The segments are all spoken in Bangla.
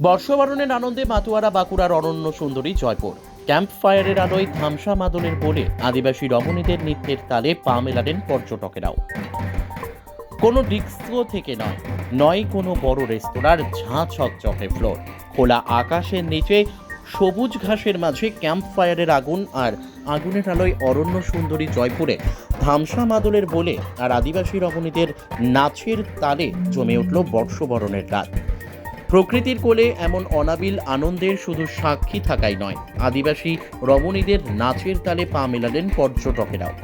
বর্ষবরণের আনন্দে মাতুয়ারা বাঁকুড়ার অরণ্য সুন্দরী জয়পুর। ক্যাম্প ফায়ারের আলোয় ধামসা মাদলের বলে আদিবাসী রমণীদের নৃত্যের তালে পা মেলালেন পর্যটকেরাও। কোনো ডিস্কো থেকে নয় নয় কোনো বড় রেস্তোরাঁর ঝাঁ চকচকে ফ্লোর। খোলা আকাশের নিচে সবুজ ঘাসের মাঝে ক্যাম্প ফায়ারের আগুন আর আগুনের আলোয় অরণ্য সুন্দরী জয়পুরে। ধামসা মাদলের বলে আর আদিবাসী রমণীদের নাচের তালে জমে উঠল বর্ষবরণের রাত। প্রকৃতির কোলে এমন অনাবিল আনন্দের শুধু সাক্ষী থাকাই নয়, আদিবাসী রমণীদের নাচের তালে পা মেলালেন পর্যটকেরাও।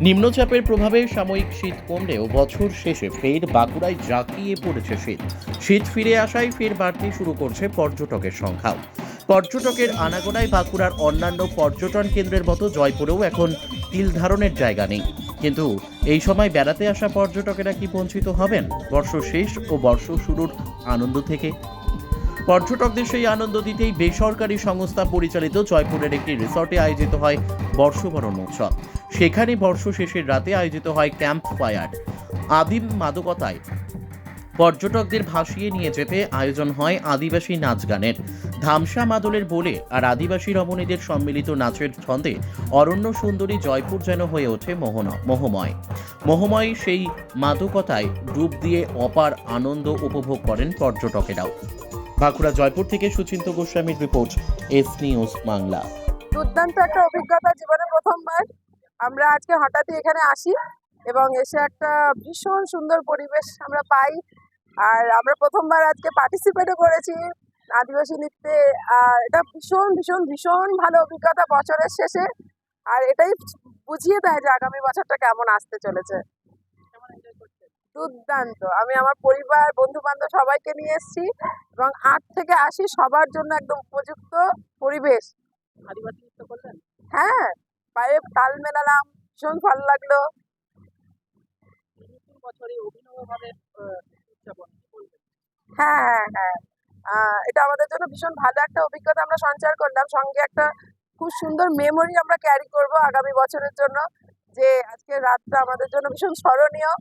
নিম্নচাপের প্রভাবে সাময়িক শীত কমলেও বছর শেষে ফের বাঁকুড়ায় জাঁকিয়ে পড়েছে শীত। শীত ফিরে আসায় ফের বাড়তে শুরু করছে পর্যটকের সংখ্যাও। পর্যটকের আনাগোনায় বাঁকুড়ার অন্যান্য পর্যটন কেন্দ্রের মতো জয়পুরেও এখন তিল ধারণের জায়গা নেই। কিন্তু এই সময় বেড়াতে আসা পর্যটকেরা কি বঞ্চিত হবেন? বর্ষ শেষ ও বর্ষ শুরুর আনন্দ থেকে। পর্যটকদের সেই আনন্দ দিতেই বেসরকারি সংস্থা পরিচালিত জয়পুরের একটি রিসর্টে আয়োজিত হয় বর্ষবরণ উৎসব। সেখানে বর্ষ শেষের রাতে আয়োজিত হয় ক্যাম্প ফায়ার। আদিম মাদকতায় পর্যটকদের ভাসিয়ে নিয়ে যেতে আয়োজন হয় আদিবাসী নাচ গানের। ধামসা মাদলের বলে আর আদিবাসী রমণীদের সম্মিলিত নাচের ছন্দে অরণ্য সুন্দরী জয়পুর যেন হয়ে ওঠে মোহন মোহময়। মোহময় সেই মাদকতায় ডুব দিয়ে অপার আনন্দ উপভোগ করেন পর্যটকেরাও। বাঁকুড়া জয়পুর থেকে সুচিন্ত গোস্বামীর রিপোর্ট, এস নিউজ বাংলা। দুর্দান্ত একটা অভিজ্ঞতা জীবনে প্রথমবার। আমরা আজকে হঠাৎই এখানে আসি এবং এসে একটা ভীষণ সুন্দর পরিবেশ আমরা পাই। আর আমরা প্রথমবার আজকে পার্টিসিপেটও করেছি আদিবাসী নৃত্যে। আর এটা ভীষণ ভীষণ ভীষণ ভালো অভিজ্ঞতা বছরের শেষে। আর এটাই বুঝিয়ে দেয় যে আগামী বছরটা কেমন আসতে চলেছে। দুর্দান্ত। আমি আমার পরিবার বন্ধু বান্ধব সবাইকে নিয়ে এসেছি এবং আট থেকে আসি সবার জন্য একদম উপযুক্ত পরিবেশ। হ্যাঁ পায়ে তাল মেলালাম ভীষণ ভালো লাগল। বছরে অভিনবভাবে হ্যাঁ হ্যাঁ। হ্যাঁ এটা আমাদের জন্য ভীষণ ভালো একটা অভিজ্ঞতা। আমরা সঞ্চার করলাম। সঙ্গে একটা খুব সুন্দর মেমোরি আমরা ক্যারি করব আগামী বছরের জন্য। যে আজকে রাতটা আমাদের জন্য ভীষণ স্মরণীয়।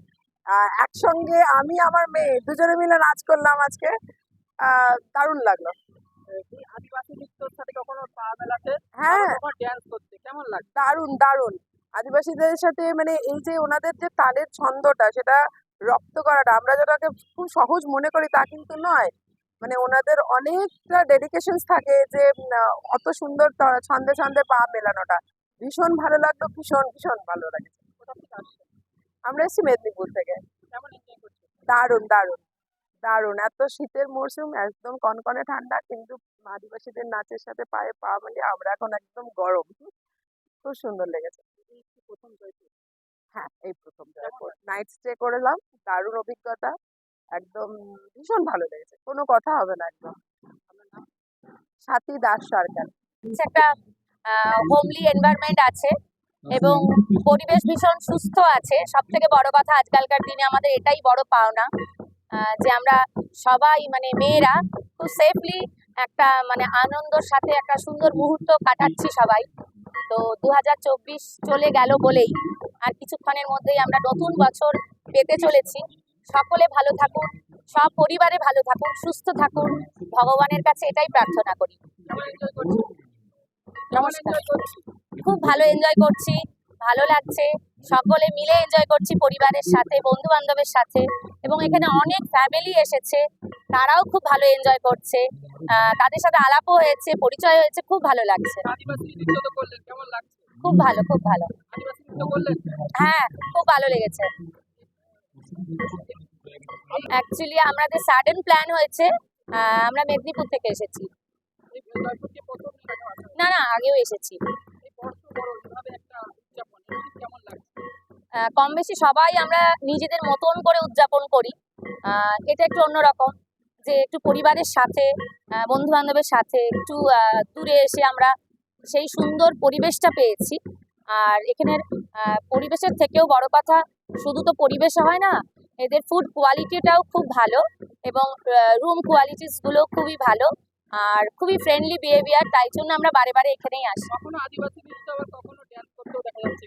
একসঙ্গে আমি আমার মেয়ে দুজনে মিলে নাচ করলাম আজকে। দারুণ লাগল। আদিবাসী নৃত্যর সাথে কখনো পা মেলাতে হ্যাঁ। ড্যান্স করতে কেমন লাগে দারুণ দারুণ। আদিবাসীদের সাথে মানে এই যে ওনাদের যে তালের ছন্দটা সেটা রপ্ত করাটা। আমরা যেটাকে খুব সহজ মনে করি তা কিন্তু নয়। মানে ওনাদের অনেকটা ডেডিকেশনস থাকে যে অত সুন্দর ছন্দে ছন্দে পা মেলানোটা। ভীষণ ভালো লাগল, ভীষণ ভীষণ ভালো আসছেন আমরা এসেছি মেদিনীপুর থেকে। দারুণ দারুণ দারুণ। এত শীতের মরশুম, একদম কনকনে ঠান্ডা, কিন্তু আদিবাসীদের নাচের সাথে পায়ে পা মিলিয়ে আমরা এখন একদম গরম। খুব সুন্দর লেগেছে। প্রথম হ্যাঁ এই প্রথম নাইট স্টে করলাম দারুণ অভিজ্ঞতা একদম ভীষণ ভালো লেগেছে। কোনো কথা হবে না একদম। সাথী দাস সরকার। একটা হোমলি এনভায়রনমেন্ট আছে এবং পরিবেশ ভীষণ সুস্থ আছে। সব থেকে বড় কথা আজকালকার দিনে আমাদের এটাই বড় পাওনা আহ, যে আমরা সবাই মানে মেয়েরা খুব সেফলি একটা মানে আনন্দর সাথে একটা সুন্দর মুহূর্ত কাটাচ্ছি সবাই। তো দু হাজার চব্বিশ চলে গেল বলেই আর কিছুক্ষণের মধ্যেই আমরা নতুন বছর পেতে চলেছি। সকলে ভালো থাকুন, সব পরিবারে ভালো থাকুন, সুস্থ থাকুন। ভগবানের কাছে এটাই প্রার্থনা করি। নমস্কার। খুব ভালো এনজয় করছি, ভালো লাগছে। সকলে মিলে এনজয় করছি পরিবারের সাথে বন্ধু বান্ধবের সাথে। এবং এখানে অনেক ফ্যামিলি এসেছে, তারাও খুব ভালো এনজয় করছে। তাদের সাথে আলাপও হয়েছে, পরিচয় হয়েছে, খুব ভালো লাগছে? খুব ভালো খুব ভালো। হ্যাঁ খুব ভালো লেগেছে। অ্যাকচুয়ালি আমাদের সাডেন প্ল্যান হয়েছে আমরা মেদিনীপুর থেকে এসেছি। না না, আগেও এসেছি। কম বেশি সবাই আমরা নিজেদের মতন করে উদযাপন করি। এটা একটু অন্যরকম, যে একটু পরিবারের সাথে বন্ধু বান্ধবের সাথে, একটু দূরে এসে আমরা সেই সুন্দর পরিবেশটা পেয়েছি। আর এখানের পরিবেশের থেকেও বড় কথা শুধু তো পরিবেশ হয় না এদের ফুড কোয়ালিটিটাও খুব ভালো এবং রুম কোয়ালিটিসগুলো খুবই ভালো। আর খুবই ফ্রেন্ডলি বিহেভিয়ার তাই জন্য আমরা বারে বারে এখানেই আসি।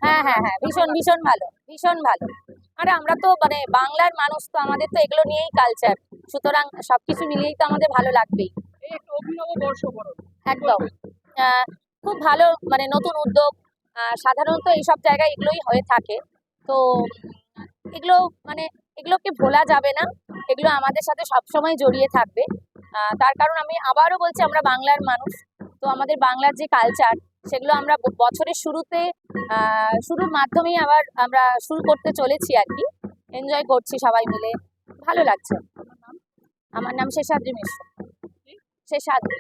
হ্যাঁ হ্যাঁ হ্যাঁ ভীষণ ভীষণ ভালো ভীষণ ভালো। আরে আমরা তো মানে বাংলার মানুষ তো আমাদের তো এগুলো নিয়েই কালচার সুতরাং সবকিছু মিলিয়েই তো আমাদের ভালো লাগবেই। অভিনব একদম। খুব ভালো মানে নতুন উদ্যোগ। সাধারণত এইসব জায়গায় এগুলোই হয়ে থাকে। তো, এগুলো মানে এগুলোকে ভোলা যাবে না। এগুলো আমাদের সাথে সবসময় জড়িয়ে থাকবে। তার কারণ আমি আবারও বলছি, আমরা বাংলার মানুষ। তো আমাদের বাংলার যে কালচার সেগুলো আমরা বছরের শুরুতে শুরুর মাধ্যমেই আবার আমরা শুরু করতে চলেছি আর কি। এনজয় করছি সবাই মিলে। ভালো লাগছে। আমার নাম শেষাদ্রি মিশ্র। শেষাদ্রি।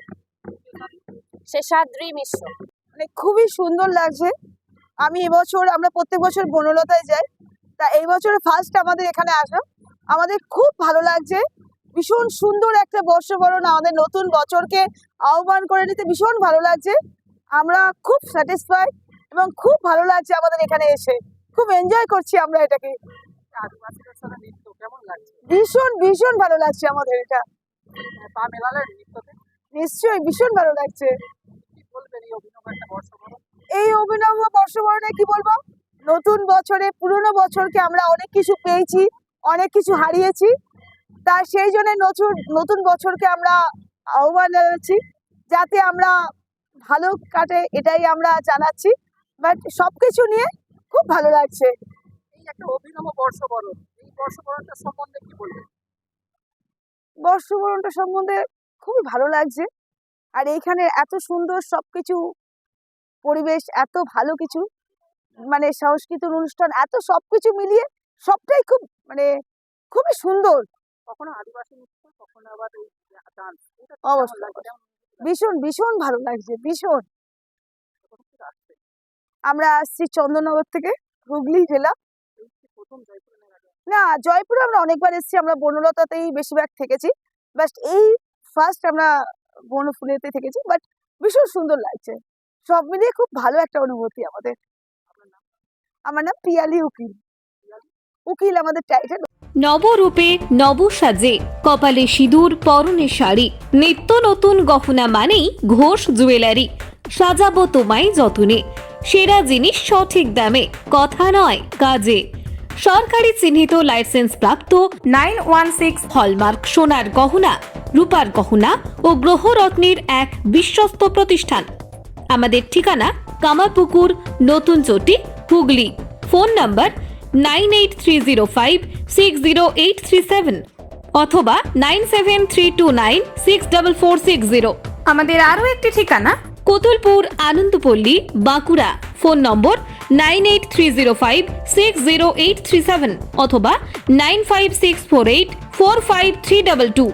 শেষাদ্রি মিশ্র। মানে খুবই সুন্দর লাগছে। আমি এবছর আমরা প্রত্যেক বছর বনলতায় যাই। তা এই বছর ফার্স্ট আমাদের এখানে আসা। আমাদের খুব ভালো লাগছে। ভীষণ সুন্দর একটা বর্ষবরণ আমাদের নতুন বছরকে আহ্বান করে নিতে ভীষণ ভালো লাগছে। আমরা খুব স্যাটিসফাই এবং খুব ভালো লাগছে আমাদের এখানে এসে। খুব এনজয় করছি আমরা এটাকে। ভীষণ ভীষণ ভালো লাগছে আমাদের এটা। নিশ্চয়ই ভীষণ ভালো লাগছে। এই অভিনব বর্ষবরণ কি বলব? নতুন বছরে পুরনো বছরকে আমরা অনেক কিছু পেয়েছি অনেক কিছু হারিয়েছি। তা সেই জন্য নতুন নতুন বছরকে আমরা আহ্বান জানাচ্ছি যাতে আমরা ভালো কাটে এটাই আমরা জানাচ্ছি। বাট সব কিছু নিয়ে খুব ভালো লাগছে। এই একটা অভিনব বর্ষবরণ এই বর্ষবরণটা সম্বন্ধে কি বলবেন? বর্ষবরণটা সম্বন্ধে খুবই ভালো লাগছে। আর এইখানে এত সুন্দর সবকিছু পরিবেশ এত ভালো কিছু মানে সাংস্কৃতিক অনুষ্ঠান এত সবকিছু মিলিয়ে সবটাই খুব মানে খুবই সুন্দর। কখনো আদিবাসী নৃত্য কখনো আবার এই ডান্স। অবশ্যই, ভীষণ ভীষণ ভালো লাগছে ভীষণ। আমরা আসছি চন্দননগর থেকে হুগলি জেলা। না জয়পুরে আমরা অনেকবার এসেছি আমরা বনলতাতেই বেশিরভাগ থেকেছি। বাট এই ফার্স্ট আমরা বনফুলেতে থেকেছি বাট ভীষণ সুন্দর লাগছে। সব মিলিয়ে খুব ভালো একটা অনুভূতি আমাদের। আমার নাম পিয়ালি উকিল। উকিল আমাদের টাইটেল। নবরূপে নবসাজে কপালে সিঁদুর, পরনে শাড়ি। নিত্য নতুন গহনা মানেই ঘোষ জুয়েলারি। সাজাবো তোমায় যতনে। সেরা জিনিস সঠিক দামে, কথা নয় কাজে। সরকারি চিহ্নিত লাইসেন্স প্রাপ্ত নাইন ওয়ান সিক্স হলমার্ক সোনার গহনা, রূপার গহনা ও গ্রহরত্নের এক বিশ্বস্ত প্রতিষ্ঠান। আমাদের ঠিকানা কামারপুকুর নতুন চটি Hooghly. Phone number nine eight three zero five six zero eight three seven অথবা nine seven three two nine six double four six zero. আমাদের আরও একটি ঠিকানা? Kotulpur Anandapalli Bankura. Phone number nine eight three zero five six zero eight three seven অথবা nine five six four eight four five three double two.